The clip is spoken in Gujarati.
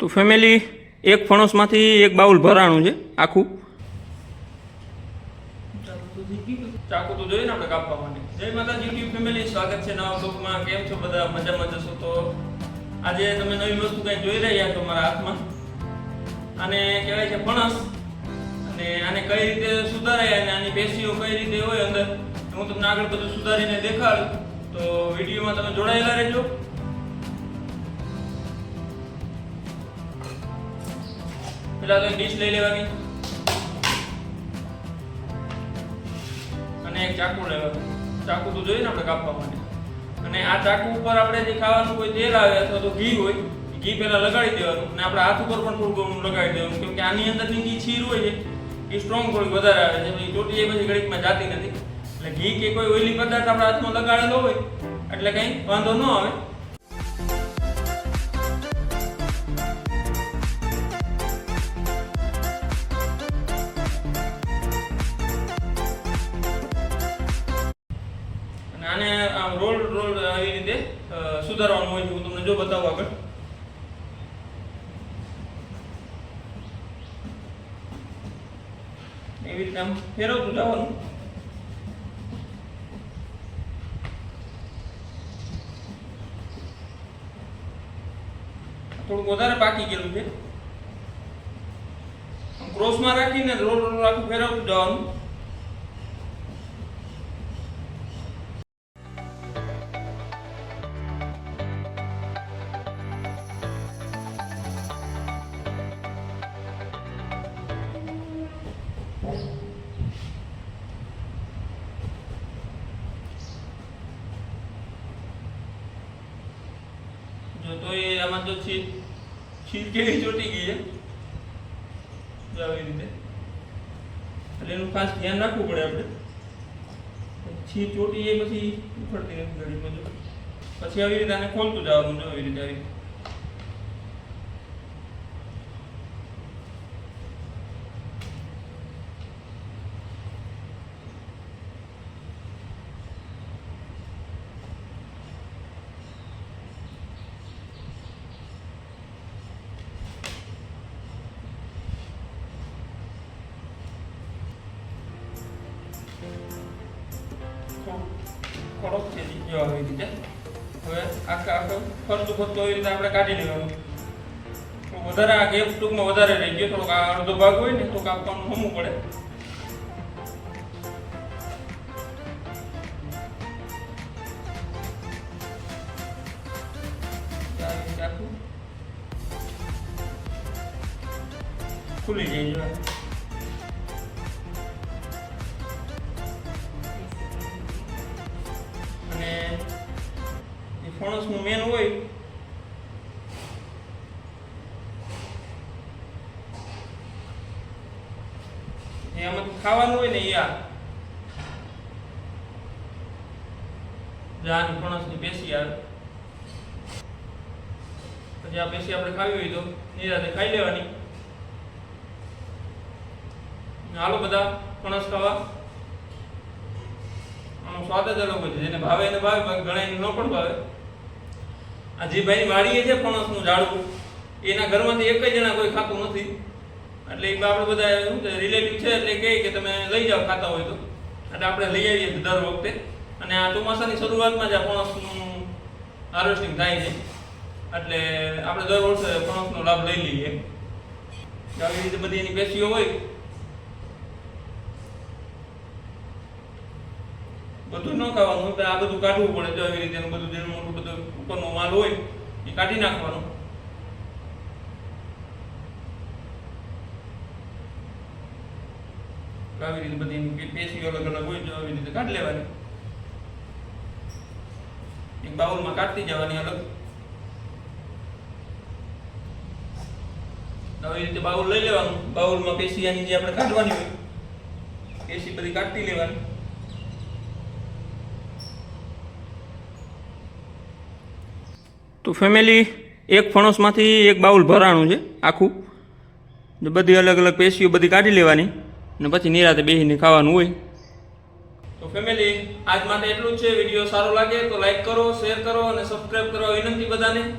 તો ફેમિલી એક ફણસમાંથી એક બાઉલ ભરાણું છે, આખું. ચાકુ તો જોઈએ ને આપણે કાપવા માટે જય માતાજી યુટ્યુબ ફેમિલી સ્વાગત છે નવા બ્લોગમાં કેમ છો બધા? મજામાં જશો તો? આજે તમે નવી વસ્તુ કંઈ જોઈ રહ્યા છો મારા હાથમાં? આને કહેવાય છે ફણસ. અને આને કઈ રીતે સુધારાય અને આની પેશીઓ કઈ રીતે હોય અંદર, હું તમને આગળ બધું સુધારીને દેખાડું. તો વિડીયોમાં તમે જોડાયેલા રહેજો. પેલા તો ડીશ લઈ લેવાની. અને એક ચાકુ લેવાનું. ચાકુ તો જોઈએ ને આપણે કાપવા માટે. અને આ ચાકુ ઉપર આપણે જે ખાવાનું કોઈ તેલ આવે અથવા તો ઘી હોય ઘી પેલા લગાડી દેવાનું અને આપણે હાથ ઉપર પણ થોડું ઘણું લગાડી દેવાનું. કેમ કે આની અંદરની જે છીર હોય છે, એ સ્ટ્રોંગ થોડી વધારે આવે છે. એ ચોટી એ પછી ઘડીકમાં જાતી નથી. એટલે ઘી કે કોઈ ઓઇલી પદાર્થ આપણા હાથમાં લગાડેલો હોય, એટલે કંઈ વાંધો ન આવે. રોલ રોલ આવી રીતે સુધારવાનું હોય છે. હું તમને જો બતાવું આગળ. એવી રીતે આમ ફેરવતું જવાનું થોડુંક વધારે પાકી ગયેલું છે. ક્રોસમાં રાખીને રોલ રોલ આખું ફેરવતું જવાનું. આમાં તો છીર છીર કેવી ચોટી ગઈ છે? આવી રીતે. એટલે એનું ખાસ ધ્યાન રાખવું પડે આપણે. છીર ચોટી એ પછી ઉખડતી નથી ઘડીમાં જો. પછી આવી રીતે આને ખોલતું જવાનું જો, આવી રીતે આવી રીતે. કડક છે આવી રીતે. હવે આખા આખો ફરતું ફરતું આવી રીતે આપણે કાઢી લેવાનું. વધારે આ ગેપ ટૂંકમાં વધારે રહી ગયો. થોડોક આ અડધો ભાગ હોય ને તો કાપવાનું હમવું પડે. ખુલી જાય એ ફણસનું મેન હોય એમાં ખાવાનું હોય ને એ જાન ફણસની પેશી આવે પછી આ પેશી આપણે ખાવી હોય તો નિરાતે ખાઈ લેવાની. હાલો બધા ફણસ ખાવા. આનો સ્વાદ જ અલગ હોય છે. જેને ભાવે એને ભાવે ઘણા ન પણ ભાવે. આ જે ભાઈ વાડીએ છે ફણસનું ઝાડવું, એના ઘરમાંથી એક જણા કોઈ ખાતું નથી. એટલે એ આપણે બધા શું છે રિલેટિવ છે, એટલે કહે કે તમે લઈ જાઓ ખાતા હોય તો. એટલે આપણે લઈ આવીએ દર વખતે. અને આ ચોમાસાની શરૂઆતમાં જ આ ફણસનું હાર્વેસ્ટિંગ થાય છે. એટલે આપણે દર વર્ષે ફણસનો લાભ લઈ લઈએ. આવી રીતે બધી એની પેશીઓ હોય. બધું ન ખાવાનું આ બધું કાઢવું પડે તો આવી રીતે બધું જેનું મોટું બધું ઉપરનો માલ હોય, એ કાઢી નાખવાનો. આવી રીતે બધી પેશીઓ અલગ અલગ હોય, તો આવી રીતે કાઢી લેવાની. એક બાઉલમાં કાઢતી જવાની અલગ. આવી રીતે બાઉલ લઈ લેવાનું. બાઉલમાં પેશી આની જે આપણે કાઢવાની હોય પેશી બધી કાઢતી લેવાની. તો ફેમિલી એક ફણસમાંથી એક બાઉલ ભરાણું છે, આખું. ને બધી અલગ અલગ પેશીઓ બધી કાઢી લેવાની ને પછી નિરાતે બેસીને ખાવાનું હોય. તો ફેમિલી આજ માટે એટલું જ છે. વીડિયો સારો લાગે તો લાઈક કરો શેર કરો અને સબસ્ક્રાઈબ કરવા વિનંતી બધાને.